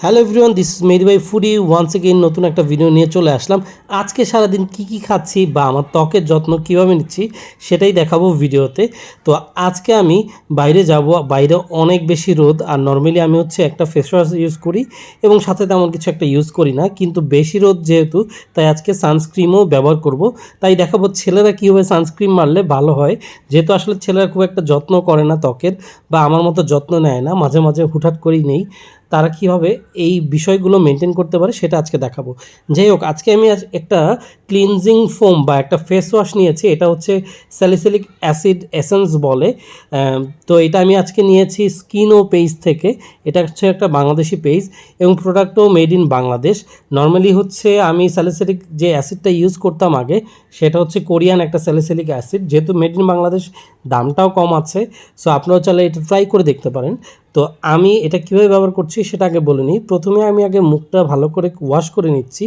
Hello everyone this is Mary by foodie once again নতুন একটা video নিয়ে চলে আসলাম। আজকে সারাদিন কি কি খাচ্ছি বা আমার ত্বকের যত্ন কীভাবে নিচ্ছি, সেটাই দেখাবো ভিডিওতে। তো আজকে আমি বাইরে যাব, বাইরে অনেক বেশি রোদ, আর নর্মালি আমি হচ্ছে একটা ফেস ওয়াশ ইউজ করি, এবং সাথে তেমন কিছু একটা ইউজ করি না, কিন্তু বেশি রোদ যেহেতু, তাই আজকে সানস্ক্রিমও ব্যবহার করব। তাই দেখাবো ছেলেরা কীভাবে সানস্ক্রিম মারলে ভালো হয়। যেহেতু আসলে ছেলেরা খুব একটা যত্ন করে না ত্বকের, বা আমার মতো যত্ন নেয় না, মাঝে মাঝে হুটহাট করেই নেই। তারা কীভাবে এই বিষয়গুলো মেনটেন করতে পারে সেটা আজকে দেখাবো। যাই হোক, আজকে আমি আজ একটা ক্লিনজিং ফোম বা একটা ফেস ওয়াশ নিয়েছি, এটা হচ্ছে স্যালিসিলিক অ্যাসিড এসেন্স বলে। তো এটা আমি আজকে নিয়েছি স্কিন পেজ থেকে, এটা হচ্ছে একটা বাংলাদেশি পেজ এবং প্রোডাক্টও মেড ইন বাংলাদেশ। নর্মালি হচ্ছে আমি স্যালিসিলিক যে অ্যাসিডটা ইউজ করতাম আগে, সেটা হচ্ছে কোরিয়ান একটা স্যালিসিলিক অ্যাসিড যেহেতু মেড ইন বাংলাদেশ, দামটাও কম আছে। সো আপনারাও চাইলে এটা ট্রাই করে দেখতে পারেন। তো আমি এটা কীভাবে ব্যবহার করছি সেটা আগে বলে নিই। প্রথমে আমি আগে মুখটা ভালো করে ওয়াশ করে নিচ্ছি।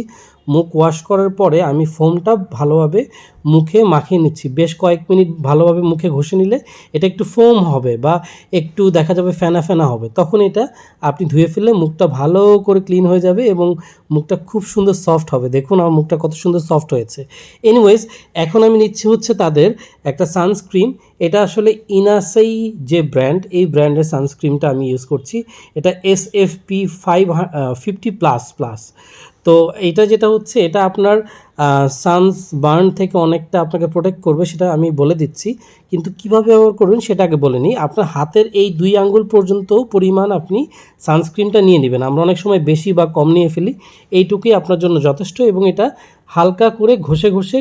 মুখ ওয়াশ করার পরে আমি ফোমটা ভালোভাবে মুখে মাখিয়ে নিচ্ছি। বেশ কয়েক মিনিট ভালোভাবে মুখে ঘষে নিলে এটা একটু ফোম হবে বা একটু দেখা যাবে ফেনা ফেনা হবে। তখন এটা আপনি ধুয়ে ফেললে মুখটা ভালো করে ক্লিন হয়ে যাবে এবং মুখটা খুব সুন্দর সফট হবে। দেখুন আমার মুখটা কত সুন্দর সফট হয়েছে। এনিওয়েজ এখন আমি নিচ্ছি হচ্ছে তাদের একটা সানস্ক্রিন এটা আসলে ইনাসাই যে ব্র্যান্ড এই ব্র্যান্ডের সানস্ক্রিনটা আমি ইউজ করছি। এটা S F P five fifty plus plus তো এইটা যেটা হচ্ছে এটা আপনার সানস বার্ন থেকে অনেকটা আপনাকে প্রোটেক্ট করবে সেটা আমি বলে দিচ্ছি। কিন্তু কীভাবে ব্যবহার করবেন সেটা আগে বলে নিই। আপনার হাতের এই দুই আঙ্গুল পর্যন্ত পরিমাণ আপনি সানস্ক্রিনটা নিয়ে নেবেন। আমরা অনেক সময় বেশি বা কম নিয়ে ফেলি। এইটুকুই আপনার জন্য যথেষ্ট এবং এটা হালকা করে ঘষে ঘষে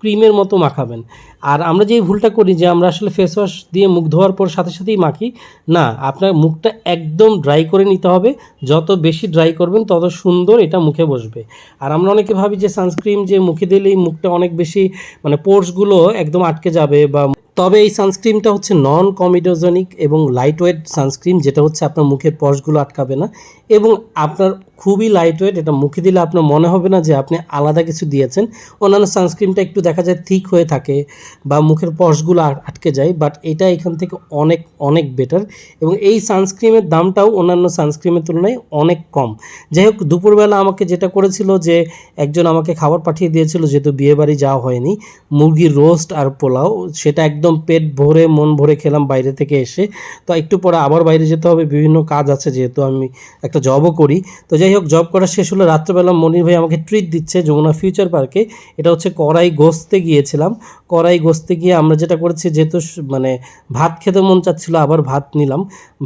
ক্রিমের মতো মাখাবেন। আর আমরা যেই ভুলটা করি যে আমরা আসলে ফেস ওয়াশ দিয়ে মুখ ধোয়ার পর সাথে সাথেই মাখি, না, আপনার মুখটা একদম ড্রাই করে নিতে হবে। যত বেশি ড্রাই করবেন তত সুন্দর এটা মুখে বসবে। আর আমরা অনেকে ভাবি যে সানস্ক্রিন যে মুখে দিলেই মুখটা অনেক বেশি মানে পোর্সগুলো একদম আটকে যাবে বা তবে এই সানস্ক্রিনটা হচ্ছে নন কমিডোজনিক এবং লাইট ওয়েট সানস্ক্রিন যেটা হচ্ছে আপনার মুখের পর্সগুলো আটকাবে না এবং আপনার খুবই লাইট ওয়েট এটা মুখে দিলে আপনার মনে হবে না যে আপনি আলাদা কিছু দিয়েছেন। অন্যান্য সানস্ক্রিনটা একটু দেখা যায় থিক হয়ে থাকে বা মুখের আট- আটকে যায় বাট এটা এখান থেকে অনেক অনেক বেটার এবং এই সানস্ক্রিমের দামটাও অন্যান্য সানস্ক্রিমের তুলনায় অনেক কম। যাই হোক, দুপুরবেলা আমাকে যেটা করেছিল যে একজন আমাকে খাবার পাঠিয়ে দিয়েছিল, যেহেতু বিয়েবাড়ি যাওয়া হয়নি, মুরগির রোস্ট আর পোলাও, সেটা একদম পেট ভরে, মন ভরে খেলাম বাইরে থেকে এসে। তো একটু পরে আবার বাইরে যেতে হবে, বিভিন্ন কাজ আছে যেহেতু আমি একটা জবও করি। তো যাই হোক জব করা শেষ হলো। রাত্রেবেলা মনির ভাই আমাকে ট্রিট দিচ্ছে যমুনা ফিউচার পার্কে এটা হচ্ছে কড়াই গোস্তে গিয়েছিলাম। কড়াই গোস্তে গিয়ে আমরা যেটা করেছি, যেহেতু মানে ভাত খেতে মন চাচ্ছিলো, আবার ভাত নিলাম।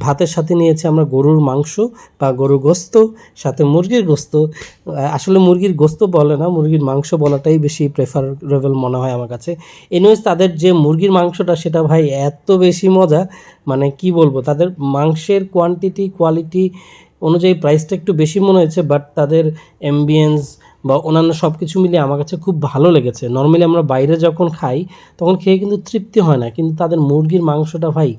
ভাতের সাথে নিয়েছি আমরা গরুর মাংস বা গরুর গোস্ত, সাথে মুরগির গোস্ত। আসলে মুরগির গোস্ত বলে না, মুরগির মাংস বলাটাই বেশি প্রেফারেবল মনে হয় আমার কাছে। এনিওয়েজ তাদের যে মুরগির মাংসটা, সেটা ভাই এত বেশি মজা মানে কি বলব, তাদের মাংসের কোয়ান্টিটি কোয়ালিটি অনুযায়ী প্রাইসটা একটু বেশি মনে হয়েছে বাট তাদের অ্যাম্বিয়েন্স বা অন্যান্য সব কিছু মিলিয়ে আমার কাছে খুব ভালো লেগেছে। নর্মালি আমরা বাইরে যখন খাই, তখন খেয়ে কিন্তু তৃপ্তি হয় না। কিন্তু তাদের মুরগির মাংসটা ভাই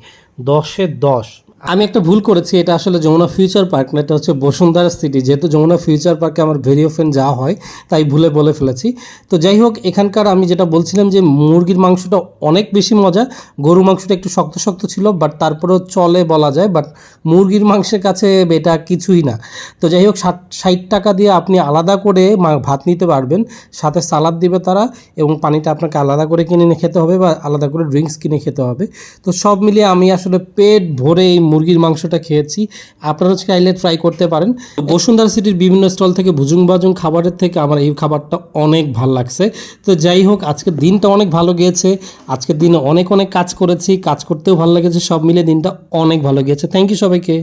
দশে দশ। আমি একটা ভুল করেছি, এটা আসলে যমুনা ফিউচার পার্ক না, এটা হচ্ছে বসুন্ধরা সিটি যেহেতু যমুনা ফিউচার পার্কে আমার ভেরি অফেন যাওয়া হয়, তাই ভুলে বলে ফেলেছি। তো যাই হোক, এখানকার আমি যেটা বলছিলাম যে মুরগির মাংসটা অনেক বেশি মজা গরু মাংসটা একটু শক্ত শক্ত ছিল বাট তারপরেও চলে বলা যায় বাট মুরগির মাংসের কাছে এটা কিছুই না। তো যাই হোক, ষাট ষাট টাকা দিয়ে আপনি আলাদা করে ভাত নিতে পারবেন, সাথে সালাদ দিবে তারা, এবং পানিটা আপনাকে আলাদা করে কিনে খেতে হবে, বা আলাদা করে ড্রিঙ্কস কিনে খেতে হবে। তো সব মিলিয়ে আমি আসলে পেট ভরে এই মুরগির মাংসটা খেয়েছি। আপনারা চাইলে ট্রাই করতে পারেন। বসুন্ধরা সিটির বিভিন্ন স্টল থেকে ভুজুং বাজুং খাবারের থেকে আমার এই খাবারটা অনেক ভালো লাগছে। তো যাই হোক, আজকের দিনটা অনেক ভালো গিয়েছে। আজকের দিনে অনেক অনেক কাজ করেছি। কাজ করতেও ভালো লেগেছে। সব মিলে দিনটা অনেক ভালো গিয়েছে। থ্যাংক ইউ সবাইকে।